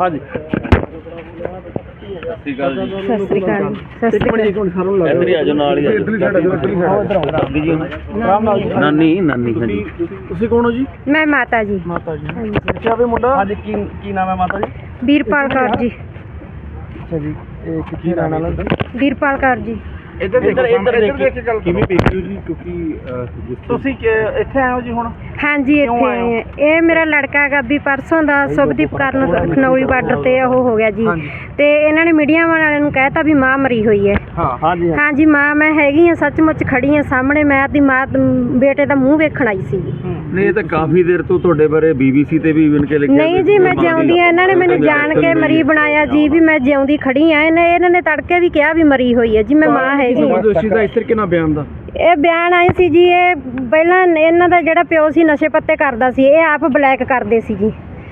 ਹਾਂਜੀ। ਸਤਿ ਸ਼੍ਰੀ ਅਕਾਲ ਜੀ। ਸਤਿ ਸ੍ਰੀ ਅਕਾਲ। ਸਤਿ ਸ੍ਰੀ ਅਕਾਲ ਇੱਧਰ ਹੀ ਆ ਜਾਓ ਨਾਲ ਹੀ ਆ ਜਾਓ। ਦਾਦੀ ਜੀ ਨਾਨੀ ਨਾਨੀ ਹਾਂਜੀ। ਤੁਸੀਂ ਕੌਣ ਹੋ ਜੀ? ਮੈਂ ਮਾਤਾ ਜੀ। ਮਾਤਾ ਜੀ। ਅੱਛਾ ਵੀ ਮੁੰਡਾ? ਹਾਂਜੀ ਕੀ ਕੀ ਨਾਮ ਹੈ ਮਾਤਾ ਜੀ? ਵੀਰਪਾਲ ਕੌਰ ਜੀ। ਅੱਛਾ ਜੀ ਇਹ ਕਿੱਥੇ ਰਹਿਣ ਵਾਲਾ? ਵੀਰਪਾਲ ਕੌਰ ਜੀ। ਇੱਧਰ ਇੱਧਰ ਇੱਧਰ ਦੇਖ। ਕੇ ਗੱਲ ਕਿਵੇਂ ਦੇਖਿਓ ਜੀ? ਕਿਉਂਕਿ ਤੁਸੀਂ ਕਿ- ਇੱਥੇ ਆਏ ਹੋ ਜੀ ਹੁਣ? ਹਾਂਜੀ ਕਿਉਂ ਇੱਥੇ ਆਏ ਹੋ? ਇਹ ਮੇਰਾ ਲੜਕਾ ਹੈਗਾ ਵੀ ਪਰਸੋਂ ਦਾ ਸੁਭਦੀਪ ਕਰਨ ਖਨੌਰੀ ਬਾਰਡਰ ਤੇ ਉਹ ਹੋ ਗਿਆ ਜੀ। ਹਾਂਜੀ। ਤੇ ਇਹਨਾਂ ਨੇ ਮੀਡੀਆ ਵਾਲਿਆਂ ਨੂੰ ਕਹਿਤਾ ਵੀ ਮਾਂ ਮਰੀ ਹੋਈ ਹੈ। ਹਾਂ ਹਾਂਜੀ ਹਾਂਜੀ। ਮਾਂ ਮੈਂ ਹੈਗੀ ਆ ਸੱਚਮੁੱਚ ਖੜੀ ਆ ਸਾਹਮਣੇ। ਮੈਂ ਆਪਦੀ ਮਾਂ ਬੇਟੇ ਦਾ ਮੂੰਹ ਵੇਖਣ ਆਈ ਸੀ। ਨਹੀਂ ਇਹ ਤਾਂ ਕਾਫੀ ਦੇਰ ਤੋਂ ਤੁਹਾਡੇ ਬਾਰੇ ਬੀਬੀਸੀ ਤੇ ਵੀ ਇਵਨ ਕੇ ਲਿਖਿਆ ਨਹੀਂ ਜੀ ਮੈਂ ਜਿਉਂਦੀ ਆ ਇਹਨਾਂ ਨੇ ਮੈਨੂੰ ਜਾਣ ਕੇ ਮਰੀ ਬਣਾਇਆ ਜੀ ਵੀ ਮੈਂ ਜਿਉਂਦੀ ਖੜੀ ਆ ਇਹਨੇ ਇਹਨਾਂ ਨੇ ਤੜਕੇ ਵੀ ਕਿਹਾ ਵੀ ਮਰੀ ਹੋਈ ਹੈ ਜੀ ਮੈਂ ਮਾਂ ਹੈਗੀ ਆ ਦੋਸ਼ੀ ਦਾ ਇਸ ਤਰੀਕੇ ਨਾਲ ਬਿਆਨ ਦਾ। ਇਹ ਬਿਆਨ ਆਏ ਸੀ ਜੀ, ਇਹ ਪਹਿਲਾਂ ਇਹਨਾਂ ਦਾ ਜਿਹੜਾ ਪਿਓ ਸੀ, ਨਸ਼ੇ ਪੱਤੇ ਕਰਦਾ ਸੀ, ਇਹ ਆਪ ਬਲੈਕ ਕਰਦੇ ਸੀ ਜੀ।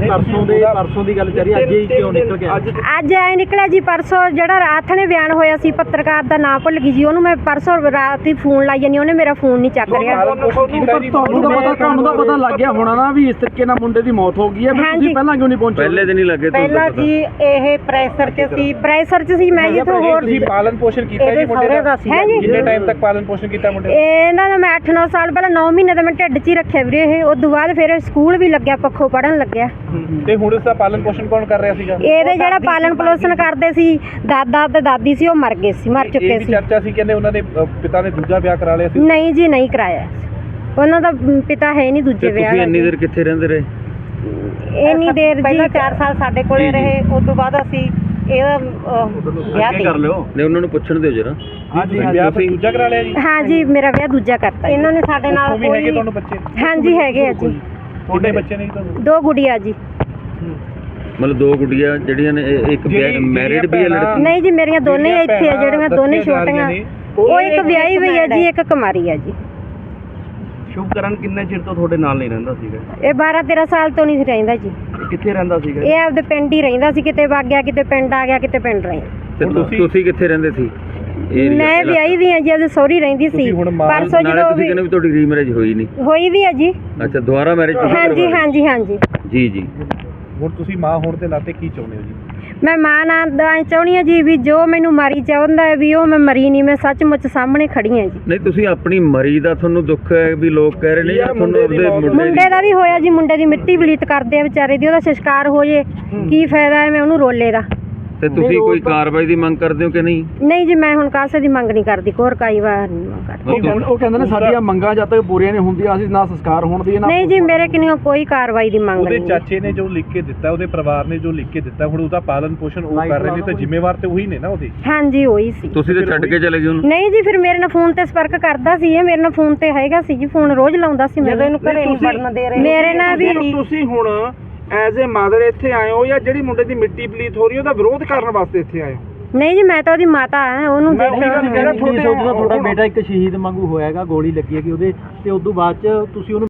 ਪਰਸੋਂ ਦੇ ਪਰਸੋਂ ਦੀ ਗੱਲ ਚੱਲ ਰਹੀ ਅੱਜ ਹੀ ਕਿਉਂ ਨਿਕਲ ਗਿਆ? ਅੱਜ ਅੱਜ ਐ ਨਿਕਲਿਆ ਜੀ ਪਰਸੋਂ ਜਿਹੜਾ ਰਾਤ ਨੇ ਬਿਆਨ ਹੋਇਆ ਸੀ ਪੱਤਰਕਾਰ ਦਾ ਨਾਂ ਭੁੱਲ ਗਈ ਜੀ ਉਹਨੂੰ ਮੈਂ ਪਰਸੋਂ ਰਾਤ ਹੀ ਫੋਨ ਲਾਈ ਜਾਨੀ ਉਹਨੇ ਮੇਰਾ ਫੋਨ ਨਹੀਂ ਚੱਕ ਰਿਹਾ। ਤੁਹਾਨੂੰ ਤਾਂ ਪਤਾ ਤੁਹਾਨੂੰ ਤਾਂ ਪਤਾ ਲੱਗ ਗਿਆ ਹੋਣਾ ਨਾ ਵੀ ਇਸ ਤਰੀਕੇ ਨਾਲ ਮੁੰਡੇ ਦੀ ਮੌਤ ਹੋ ਗਈ ਹੈ ਫਿਰ। ਤੁਸੀਂ ਪਹਿਲਾਂ ਕਿਉਂ ਨਹੀਂ ਪਹੁੰਚੇ? ਪਹਿਲੇ ਦਿਨ ਹੀ ਲੱਗੇ ਤੁਹਾਨੂੰ ਪਹਿਲਾਂ ਪਤਾ। ਜੀ ਇਹ ਪ੍ਰੈਸ਼ਰ 'ਚ ਸੀ ਪ੍ਰੈਸ਼ਰ 'ਚ ਸੀ ਮੈਂ ਜਿੱਥੋਂ ਹੋਰ ਤੁਸੀਂ ਪਾਲਣ ਪੋਸ਼ਣ ਕੀਤਾ ਜੀ ਇਹਦੇ ਮੁੰਡੇ ਸਹੁਰੇ ਦਾ? ਦਾ ਸੀ ਹੈ ਜੀ। ਕਿੰਨੇ ਟਾਈਮ ਤੱਕ ਪਾਲਣ ਪੋਸ਼ਣ ਕੀਤਾ ਮੁੰਡੇ ਦਾ? ਇਹਨਾਂ ਦਾ ਮੈਂ 8-9 ਸਾਲ ਪਹਿਲਾਂ 9 ਮਹੀਨੇ ਦਾ ਮੈਂ ਢਿੱਡ 'ਚ ਹੀ ਰੱਖਿਆ ਵੀਰੇ ਇਹ ਉਸ ਤੋਂ ਬਾਅਦ ਫਿਰ ਸਕੂਲ ਵੀ ਲੱਗਿਆ ਪੱਖੋਂ ਪੜਨ ਲੱਗਿਆ। ਤੇ ਹੁਣ ਇਸ ਦਾ ਪਾਲਣ ਪੋਸ਼ਣ ਕੌਣ ਕਰ ਰਿਹਾ ਸੀਗਾ? ਇਹਦੇ ਜਿਹੜਾ ਪਾਲਣ ਪੋਸ਼ਣ ਕਰਦੇ ਸੀ ਦਾਦਾ ਤੇ ਦਾਦੀ ਸੀ ਉਹ ਮਰ ਗਏ ਸੀ ਮਰ ਚੁੱਕੇ ਇਹ ਵੀ ਸੀ। ਚਰਚਾ ਸੀ ਕਹਿੰਦੇ ਉਹਨਾਂ ਦੇ ਪਿਤਾ ਨੇ ਦੂਜਾ ਵਿਆਹ ਕਰਾ ਲਿਆ ਸੀ? ਨਹੀਂ ਜੀ ਨਹੀਂ ਕਰਾਇਆ ਉਹਨਾਂ ਦਾ ਪਿਤਾ ਹੈ ਨਹੀਂ ਦੂਜੇ ਵਿਆਹ ਤੁਸੀਂ ਇੰਨੀ ਦੇਰ ਕਿੱਥੇ ਰਹਿੰਦੇ ਰਹੇ? ਇੰਨੀ ਦੇਰ ਜੀ। ਪਹਿਲਾਂ 4 ਸਾਲ ਸਾਡੇ ਕੋਲੇ। ਰਹੇ ਉਸ ਤੋਂ ਬਾਅਦ ਅਸੀਂ ਇਹਦਾ ਵਿਆਹ ਤੇ ਲਿਓ। ਨੇ ਉਹਨਾਂ ਨੂੰ ਪੁੱਛਣ ਦਿਓ ਜਰਾ। ਹਾਂਜੀ ਵਿਆਹ ਫਿਰ ਦੂਜਾ ਕਰਾ ਲਿਆ ਜੀ। ਹਾਂ ਜੀ ਮੇਰਾ ਵਿਆਹ ਦੂਜਾ ਕਰਤਾ ਜੀ। ਇਹਨਾਂ ਨੇ ਸਾਡੇ ਨਾਲ ਉਹ ਵੀ ਹੈਗੇ ਕੋਈ ਤੁਹਾਨੂੰ ਬੱਚੇ? ਹਾਂ ਜੀ ਹੈਗੇ ਆ ਜੀ। ਕਿੰਨੇ ਬੱਚੇ ਨੇ ਜੀ ਤੁਹਾਨੂੰ? ਦੋ ਗੁੜੀਆ ਜੀ। ਮਤਲਬ ਦੋ ਗੁੱਡੀਆਂ ਜਿਹੜੀਆਂ ਨੇ ਇਹ- ਇੱਕ ਜਿਹੜੀ- ਮੈਰਿਡ ਵੀ ਹੈ ਜਿਹੜੀਆਂ ਲੜਕੀ ਨਹੀਂ ਜੀ ਮੇਰੀਆਂ ਦੋਨੇ ਜਿਹੜੀਆਂ ਇੱਥੇ ਆ ਜਿਹੜੀਆਂ ਦੋਨੇ ਦੱਸੀਆਂ ਜਾ ਛੋਟੀਆਂ। ਨੇ, ਉਹ ਇੱਕ ਵਿਆਹੀ ਹੋਈ ਹੈ ਜੀ ਇੱਕ ਕੁਮਾਰੀ ਹੈ ਜੀ। ਸ਼ੁਭਕਰਨ ਕਿੰਨੇ ਚਿਰ ਤੋਂ ਤੁਹਾਡੇ ਨਾਲ ਨਹੀਂ ਰਹਿੰਦਾ ਸੀਗਾ? ਇਹ 12 13 ਸਾਲ ਤੋਂ ਨਹੀਂ ਸੀ ਰਹਿੰਦਾ ਜੀ। ਕਿੱਥੇ ਰਹਿੰਦਾ ਸੀਗਾ? ਇਹ ਆਪਦੇ ਪਿੰਡ ਹੀ ਰਹਿੰਦਾ ਸੀ ਕਿਤੇ ਵਗ ਗਿਆ ਕਿਤੇ ਪਿੰਡ ਆ ਗਿਆ ਕਿਤੇ ਪਿੰਡ ਰਹਿ। ਤੇ ਹੁਣ ਤੁਸੀਂ- ਤੁਸੀਂ ਕਿੱਥੇ ਰਹਿੰਦੇ ਸੀ? ਮੈਂ। ਵਿਆਹੀ ਵੀ ਹਾਂ ਜੀ ਆਪਦੇ ਸਹੁਰੀ ਰਹਿੰਦੀ ਸੀ। ਤੁਸੀਂ ਹੁਣ ਮਾਂ- ਪਰਸੋਂ ਨਾਲੇ ਜਦੋਂ ਤੁਸੀਂ ਵੀ ਕਹਿੰਦੇ ਵੀ ਤੁਹਾਡੀ ਰੀਮੈਰਿਜ ਹੋਈ ਨਹੀਂ। ਹੋਈ ਵੀ ਹੈ ਜੀ। ਅੱਛਾ ਦੁਬਾਰਾ ਮੈਰਿਜ ਹਾਂਜੀ? ਹਾਂਜੀ ਹਾਂਜੀ। ਜੀ ਜੀ। ਹੁਣ ਤੁਸੀਂ ਮਾਂ ਹੋਣ ਦੇ ਨਾਤੇ ਕੀ ਚਾਹੁੰਦੇ ਹੋ ਜੀ? ਮੈਂ ਮਾਂ ਨਾਲ ਦਾ ਚਾਹੁੰਦੀ ਹਾਂ ਜੀ ਵੀ ਜੋ ਮੈਨੂੰ ਮਾਰੀ ਚਾਹੁੰਦਾ ਹੈ ਵੀ ਉਹ ਮੈਂ ਮਰੀ ਨਹੀਂ ਮੈਂ ਸੱਚਮੁੱਚ ਸਾਹਮਣੇ ਖੜੀ ਹਾਂ ਜੀ। ਨਹੀਂ ਤੁਸੀਂ ਆਪਣੀ ਮਰੀ ਦਾ ਤੁਹਾਨੂੰ ਦੁੱਖ ਹੈ ਵੀ ਲੋਕ ਕਹਿ ਰਹੇ ਨੇ ਯਾਰ ਤੁਹਾਨੂੰ ਆਪਦੇ ਮੁੰਡੇ ਮੁੰਡੇ ਦਾ ਵੀ ਹੋਇਆ ਜੀ ਮੁੰਡੇ ਦੀ ਮਿੱਟੀ ਬਲੀਤ ਕਰਦੇ ਆ ਵਿਚਾਰੇ ਦੀ ਉਹਦਾ ਸੰਸਕਾਰ ਹੋ ਜੇ ਕੀ ਫਾਇਦਾ ਹੈ ਮੈਂ ਉਹਨੂੰ ਰੋਲੇ ਦਾ। ਤੇ ਤੁਸੀਂ ਕੋਈ ਕਾਰਵਾਈ ਦੀ ਮੰਗ ਕਰਦੇ ਹੋ ਕਿ ਨਹੀਂ? ਨਹੀਂ ਜੀ ਮੈਂ ਹੁਣ ਕਾਸੇ ਦੀ ਮੰਗ ਨਹੀਂ ਕਰਦੀ ਕੋਰ ਕਾਈ ਵਾਰ ਨਹੀਂ ਮੰਗ ਕਰਦੀ। ਉਹ ਕਹਿੰਦੇ ਉਹ ਕਹਿੰਦੇ ਨੇ ਸਾਡੀਆਂ ਮੰਗਾਂ ਜਦ ਤੱਕ ਪੂਰੀਆਂ ਨਹੀਂ ਹੁੰਦੀਆਂ ਅਸੀਂ ਨਾ ਸੰਸਕਾਰ ਹੋਣ ਦੀ ਨਾ ਨਹੀਂ ਜੀ ਮੇਰੇ ਕਿਨਿਓ ਕੋਈ ਕਾਰਵਾਈ ਦੀ ਮੰਗ ਉਹਦੇ ਨਹੀਂ ਚਾਚੇ ਨੇ ਜੋ ਲਿਖ ਕੇ ਦਿੱਤਾ ਉਹਦੇ ਪਰਿਵਾਰ ਨੇ ਜੋ ਲਿਖ ਕੇ ਦਿੱਤਾ ਹੁਣ ਉਹਦਾ ਪਾਲਣ ਪੋਸ਼ਣ ਉਹ ਕਰ ਰਹੇ ਨੇ ਤਾਂ ਜ਼ਿੰਮੇਵਾਰ ਤੇ ਉਹੀ ਨੇ ਨਾ ਉਹਦੇ? ਹਾਂਜੀ ਹੋਈ ਸੀ। ਤੁਸੀਂ ਤੇ ਛੱਡ ਕੇ ਚਲੇ ਗਏ ਉਹਨੂੰ? ਨਹੀਂ ਜੀ ਫਿਰ ਮੇਰੇ ਨਾਲ ਫੋਨ ਤੇ ਸੰਪਰਕ ਕਰਦਾ ਸੀ ਇਹ ਮੇਰੇ ਨਾਲ ਫੋਨ ਤੇ ਹੈਗਾ ਸੀ ਜੀ ਫੋਨ ਰੋਜ਼ ਲਾਉਂਦਾ ਸੀ ਜਦੋਂ ਮੈਨੂੰ ਇਹਨੂੰ ਘਰੇ ਨਹੀਂ ਵੜਨ ਦੇ ਰਹੇ। ਮੇਰੇ ਨਾਲ ਵੀ ਤੁਸੀਂ ਹੁਣ ਐਜ਼ ਅ ਮਦਰ ਇੱਥੇ ਆਏ ਹੋ ਜਾਂ ਜਿਹੜੀ ਮੁੰਡੇ ਦੀ ਮਿੱਟੀ ਪਲੀਤ ਹੋ ਰਹੀ ਹੈ ਉਹਦਾ ਵਿਰੋਧ ਕਰਨ ਵਾਸਤੇ ਇੱਥੇ ਆਏ ਹੋ? ਨਹੀਂ ਜੀ ਮੈਂ ਤਾਂ ਉਹਦੀ ਮਾਤਾ ਹਾਂ ਉਹਨੂੰ ਮੈਂ ਉਹੀ ਗੱਲ ਕਹਿ ਰਿਹਾ, ਦੇਖਿਆ ਤੁਹਾਡਾ ਤੁਹਾਡਾ ਬੇਟਾ ਇੱਕ ਸ਼ਹੀਦ ਵਾਂਗੂ ਹੋਇਆਗਾ ਗੋਲੀ ਲੱਗੀ ਹੈਗੀ ਉਹਦੇ ਤੇ ਉਸ ਤੋਂ ਬਾਅਦ ਚ ਤੁਸੀਂ ਉਹਨੂੰ